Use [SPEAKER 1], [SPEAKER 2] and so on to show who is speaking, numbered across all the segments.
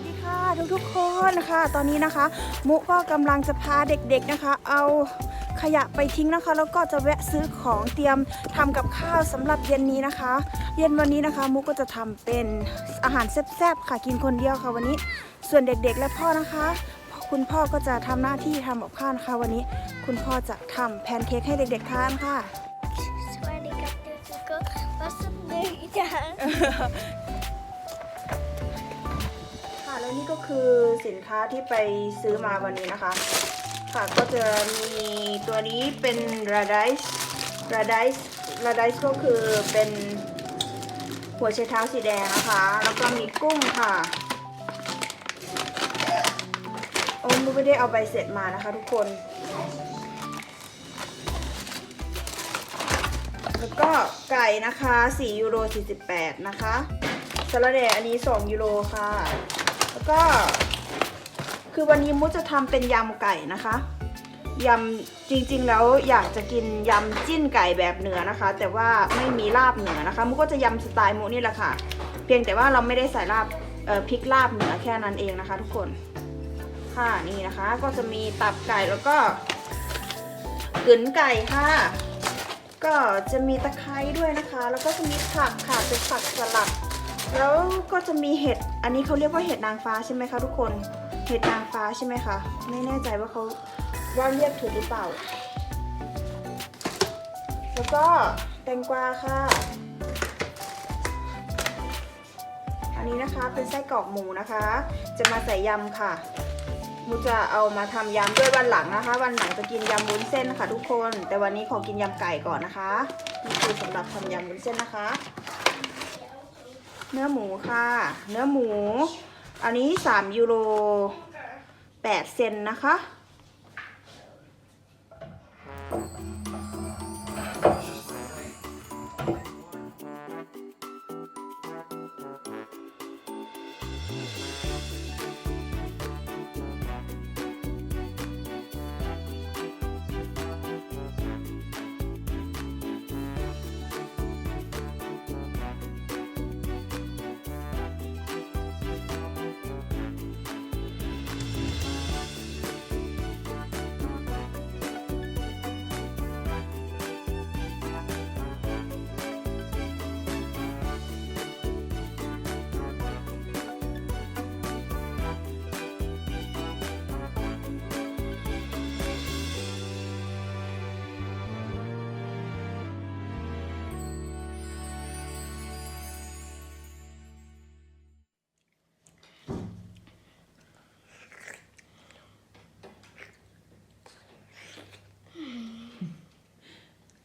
[SPEAKER 1] วัสดีค่ะทุกทุกๆคนค่ะ ตอนนี้นะคะ มุก็กำลังจะพาเด็กๆนะคะ เอาขยะไปทิ้งนะคะ แล้วก็จะแวะซื้อของเตรียมทำกับข้าวสำหรับเย็นนี้นะคะ เย็นวันนี้นะคะ มุกก็จะทำเป็นอาหารแซ่บๆค่ะกินคนเดียวค่ะวันนี้ ส่วนเด็กๆและพ่อนะคะคุณพ่อก็จะทำหน้าที่ทำกับข้าวนะคะวันนี้ คุณพ่อจะทำแพนเค้กให้เด็กๆทานค่ะ
[SPEAKER 2] สวัสดีครับทุกคนมาสนุกจ้า
[SPEAKER 1] ค่ะ แล้วนี่ก็คือสินค้าที่ไปซื้อมาวันนี้นะคะ ค่ะก็จะมีตัวนี้เป็น radice radice radice ก็คือเป็นหัวไชเท้าสีแดงนะคะ แล้วก็มีกุ้งค่ะโอ้มูไม่ได้เอาใบเสร็จมานะคะทุกคน แล้วก็ไก่นะคะ 4 ยูโร 48 นะคะสลัดแดอันนี้ 2 ยูโรค่ะ ก็ คือวันนี้มุจะทำเป็นยำไก่นะคะยำจริงๆแล้วอยากจะกินยำจิ้นไก่แบบเหนือนะคะ แต่ว่าไม่มีลาบเหนือนะคะ มุกก็จะยำสไตล์มุนี่แหละค่ะ เพียงแต่ว่าเราไม่ได้ใส่ลาบพริกลาบเหนือแค่นั้นเองนะคะ ทุกคนค่ะนี่นะคะ ก็จะมีตับไก่แล้วก็กึ๋นไก่ค่ะ ก็จะมีตะไคร้ด้วยนะคะ แล้วก็จะมีผักค่ะเป็นผักสลัด แล้วก็จะมีเห็ด อันนี้เขาเรียกว่าเห็ดนางฟ้าใช่ไหมคะทุกคน เห็ดนางฟ้าใช่ไหมคะ ไม่แน่ใจว่าเขาว่าเรียกถูกหรือเปล่า แล้วก็แตงกวาค่ะ อันนี้นะคะเป็นไส้กรอกหมูนะคะ จะมาใส่ยำค่ะมูจะเอามาทำยำด้วยวันหลังนะคะ วันหลังจะกินยำวุ้นเส้นค่ะทุกคน แต่วันนี้ขอกินยำไก่ก่อนนะคะนี่คือสำหรับทำยำวุ้นเส้นนะคะ เนื้อหมูค่ะ เนื้อหมู อันนี้ 3 ยูโร8เซนนะคะ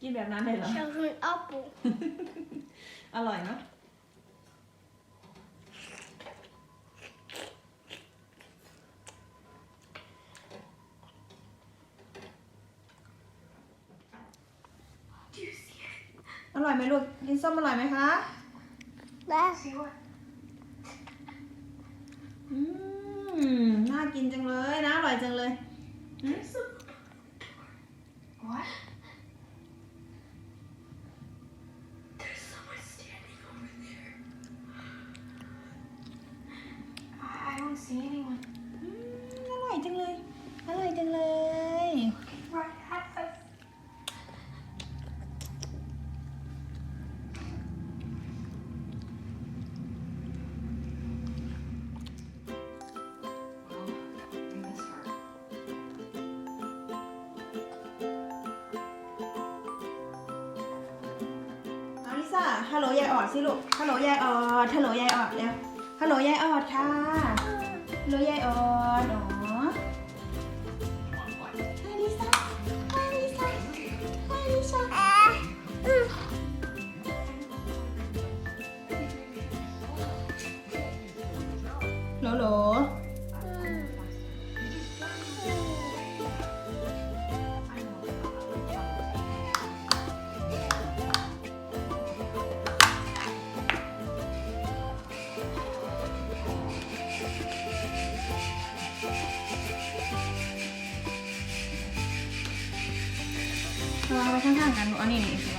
[SPEAKER 1] กินแบบนั้นเลยเหรอ
[SPEAKER 2] ฉันคืออัปปู
[SPEAKER 1] อร่อยเนอะอร่อยไหมลูก กินส้มอร่อยไหมคะ
[SPEAKER 2] ได้
[SPEAKER 1] อืม น่ากินจังเลยนะ อร่อยจังเลยอืม
[SPEAKER 3] What?
[SPEAKER 1] ฮัลโหลยายออดสิลูก ฮัลโหลยายออด ฮัลโหลยายออดเร็ว ฮัลโหลยายออดค่ะ ฮัลโหลยายออดา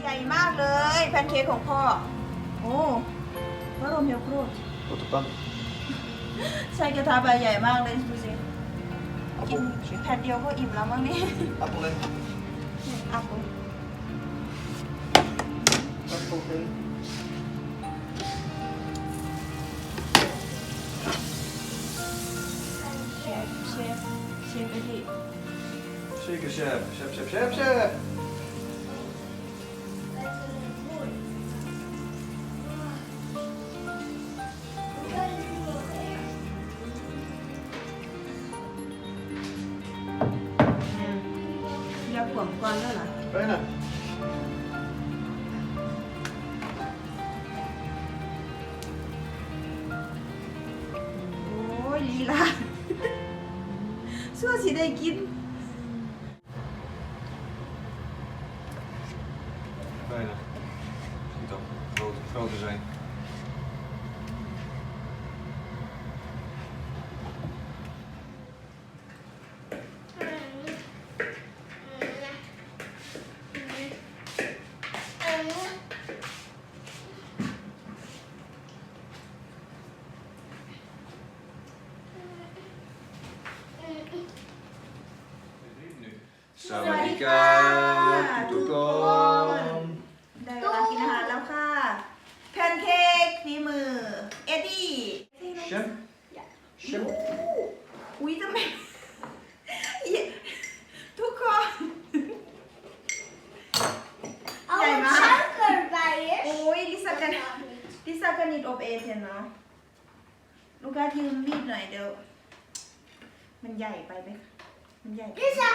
[SPEAKER 1] งๆกันหนูเอานี่นี่สิวางมากเลยแพนเค้กของพ่อ โอ้ว่าโรเมลโคร
[SPEAKER 4] Wat op dan?
[SPEAKER 1] ใส่กระทะใบใหญ่มากเลยดูสิกินแผ่นเดียวก็อิ่มแล้วมั้งนี่
[SPEAKER 4] Appel in.
[SPEAKER 1] อัพ
[SPEAKER 4] Appel in.
[SPEAKER 1] เชฟเชฟเชฟไปดิ
[SPEAKER 4] Zeker chef. Chef, chef, chef, chef.
[SPEAKER 1] อย แล้ Sawadika,
[SPEAKER 4] Toekom.
[SPEAKER 1] ได้เวลากินอาหารแล้วค่ะ แพนเค้กฝีมือ เอ็ดดี้
[SPEAKER 4] Chef? Chef?
[SPEAKER 1] อุ้ยทำไมทุกคน
[SPEAKER 2] Alle
[SPEAKER 1] Jij maar.
[SPEAKER 2] suikerbijers.
[SPEAKER 1] โอ้ยลิซ่ากันลิซ่ากันนิดอบเอเทนเนาะลูกค้ายืมมีดหน่อยเดี๋ยว มันใหญ่ไปไหมมันใหญ่ไป
[SPEAKER 2] Lisa.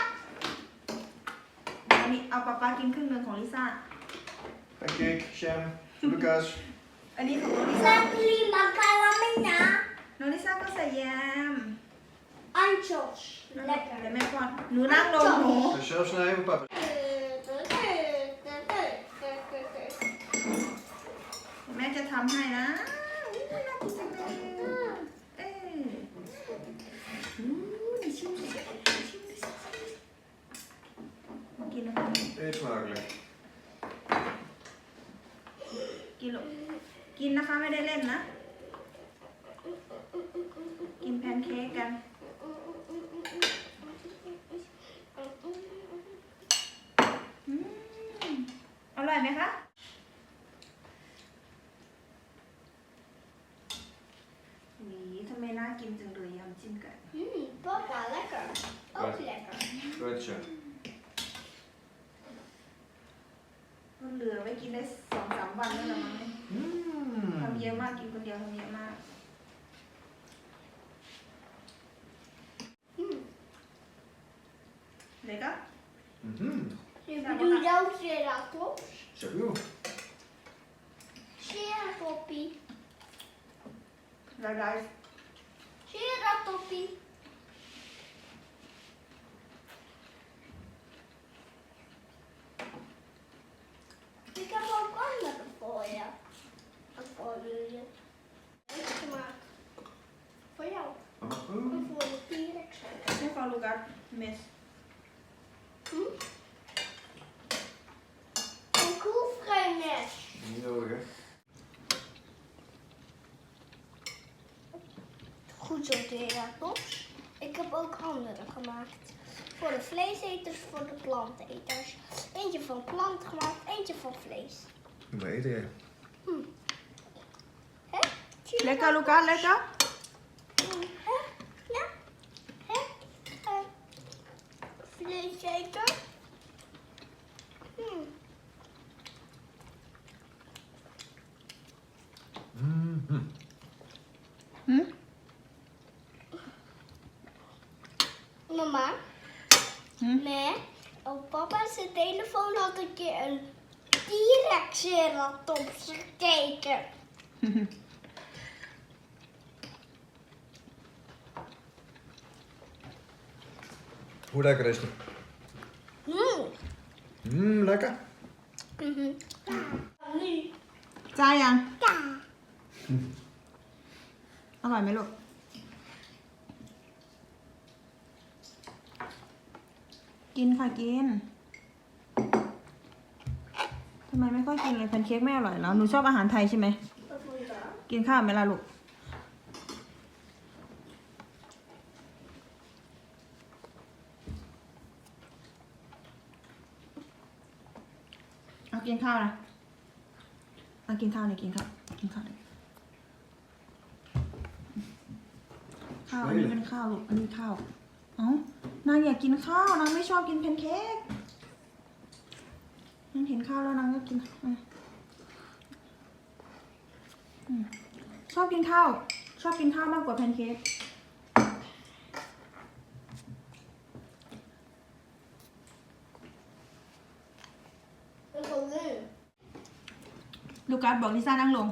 [SPEAKER 1] อันนี้เอาป๊าป๊ากินครึ่งหนึ่งของลิซ่า
[SPEAKER 4] Pancake, jam, Lucas.
[SPEAKER 1] อันนี้ของน้องลิซ่า
[SPEAKER 2] Sakli macarena.
[SPEAKER 1] น้องลิซ่าก็ใส่แยม
[SPEAKER 2] Anchos.
[SPEAKER 1] เดี๋ยว
[SPEAKER 2] Lekker.
[SPEAKER 1] แม่ป้อนหนูนั่งลงหนู
[SPEAKER 4] Ga je zelf snijden, papa?
[SPEAKER 1] แม่จะทำให้นะอุ๊ยน่ากินจังเลยเอ้ยอู้นี่ชิมสิชิมสิกินแล้ว
[SPEAKER 4] Eet smakelijk.
[SPEAKER 1] กินลูกกินนะคะไม่ได้เล่นนะ กินแพนเค้กกัน อืมอร่อยไหมคะหวีทำไมน่ากินจัง เลยยำจิ้มไก่
[SPEAKER 2] Mm, papa, lekker. Ook
[SPEAKER 4] Wat?
[SPEAKER 2] lekker.
[SPEAKER 4] Grootje.
[SPEAKER 1] มันเหลือไว้กินได้สองสามวันแล้วละมั้งเนี่ยทำเยอะมากกินคนเดียวทำเยอะมาก
[SPEAKER 2] Mm.
[SPEAKER 1] เด็กก็
[SPEAKER 4] Mhm.
[SPEAKER 2] Je bedoelt ook ceratops?
[SPEAKER 4] Zeg joh.
[SPEAKER 2] Ceratopie.
[SPEAKER 1] เราไ topi. Mikä on kannatpoja? Akoiluja. Foi alto. Uhum.
[SPEAKER 2] Foi o Foi
[SPEAKER 4] o lugar mesmo.
[SPEAKER 2] Goed zo, Ceratops. Ik heb ook andere gemaakt. Voor de vleeseters, voor de planteters. Eentje van plant gemaakt, eentje van vlees.
[SPEAKER 4] Moet maar eten jij.
[SPEAKER 2] Hè?
[SPEAKER 1] เล็กก็ลูกัสเล็กก็
[SPEAKER 2] Hè? Ja? Hè? Eh, Vleeseter. Hm.
[SPEAKER 4] Mhm.
[SPEAKER 1] หืม
[SPEAKER 2] Mama,
[SPEAKER 1] Hm?
[SPEAKER 2] met op papa's telefoon had ik keer een T-Rex ceratops gekeken.
[SPEAKER 4] Hoe lekker is het?
[SPEAKER 2] Hm.
[SPEAKER 4] Mmm, lekker.
[SPEAKER 2] Mhm. Nu.
[SPEAKER 1] จ้ายัง
[SPEAKER 2] Ja.
[SPEAKER 1] อร่อยไหมลูก กินค่ะกิน ทำทำไมไม่ค่อยกินเลยแพนเค้กไม่อร่อยแล้วหนูชอบอาหารไทยใช่ไหม กินข้าวไหมล่ะลูก เอากินข้าวนะเอากินข้าวเลยกินข้าว กินข้าวเลยข้าวอันนี้เป็นข้าวลูก อันนี้ข้าว เอ้านางอยากกินข้าวนางไม่ชอบกินแพนเค้ก ข้าวแล้วนางก็กินอะอืมชอบกินข้าว ชอบกินข้าวมากกว่าแพนเค้ก
[SPEAKER 2] Ik wil nu.
[SPEAKER 1] ลูกัสบอกลิซ่านั่งลง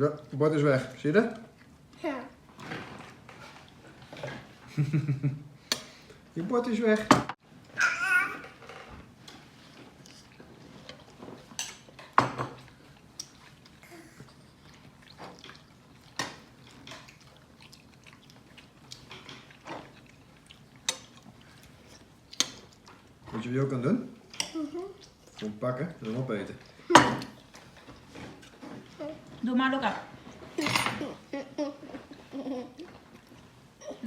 [SPEAKER 4] Zo, het bord is weg. Zie je dat?
[SPEAKER 2] Ja.
[SPEAKER 4] Je bord is weg.
[SPEAKER 1] ดูมาลูกกับ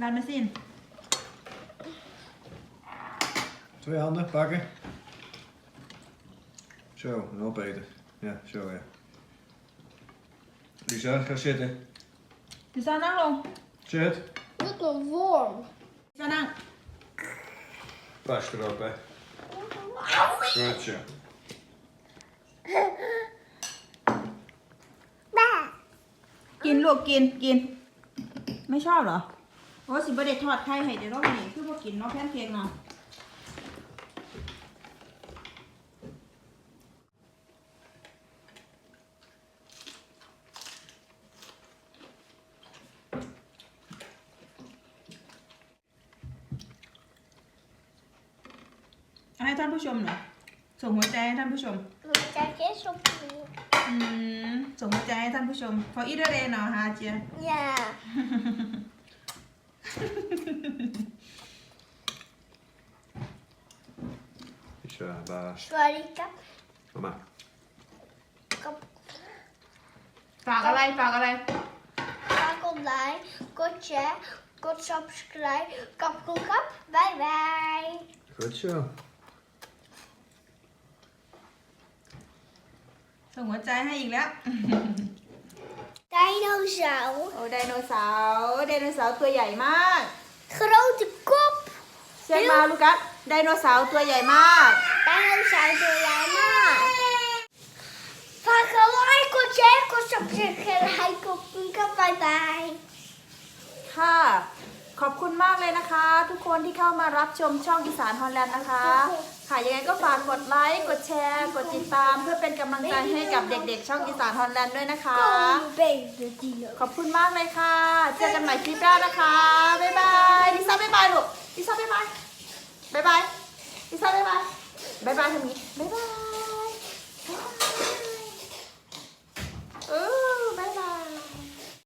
[SPEAKER 1] ร้านมาสิน
[SPEAKER 4] Twee handen pakken. Zo, en opeten. Ja, zo ja. Lisa, ga zitten.
[SPEAKER 1] ลิซ่านั่งลง
[SPEAKER 4] Zit.
[SPEAKER 2] Wat een worm.
[SPEAKER 1] ลิซ่านั่ง
[SPEAKER 4] Pas erop, hè. Goed zo.
[SPEAKER 1] กิน ลูกกินกิน ไม่ชอบเหรอโอ้สิบเด็ดทอดไข่ให้เดี๋ยวรอบนี้คือพวกกินเนาะแพนเค้กเนาะอาให้ท่านผู้ชมเหรอส่งหัวใจให้ท่านผู้ชม
[SPEAKER 2] Kijk eens op.
[SPEAKER 1] อืม ส่งหัวใจให้ท่านผู้ชม for iedereen เนาะฮาเจีย
[SPEAKER 2] Ja.
[SPEAKER 4] Lisa, baas.
[SPEAKER 2] Sorry, kap.
[SPEAKER 4] Mama.
[SPEAKER 2] Kap.
[SPEAKER 1] ฝากอะไรฝากอะไร
[SPEAKER 2] Kak online. Kotje. Kot subscribe. Kap, kap, kap. Bye bye.
[SPEAKER 4] Goed zo.
[SPEAKER 1] ส่งหัวใจให้อีกแล้ว
[SPEAKER 2] Dinosaur.
[SPEAKER 1] โอ้ไดโนเสาร์ไดโนเสาร์ตัวใหญ่มาก
[SPEAKER 2] Grote kop.
[SPEAKER 1] เช็คมาลูกัสไดโนเสาร์ตัวใหญ่มาก
[SPEAKER 2] Dinosaur doe jij maar. Vaak gelijk, kotje. Kot subscribe. Kap, bye bye.
[SPEAKER 1] ค่ะ ขอบคุณมากเลยนะคะ ทุกคนที่เข้ามารับชมช่องอีสานฮอลแลนด์นะคะ ค่ะ ยังไงก็ฝากกดไลค์ กดแชร์ กดติดตาม เพื่อเป็นกำลังใจให้กับเด็กๆ ช่องอีสานฮอลแลนด์ด้วยนะคะ ขอบคุณมากเลยค่ะ เจอกันใหม่คลิปหน้านะคะ บ๊ายบายอีซ่าบ๊ายบายลูกอีซ่าบ๊ายบายบ๊ายบายอีซ่าบ๊ายบายบ๊ายบายทำนี้บ๊ายบาย เออ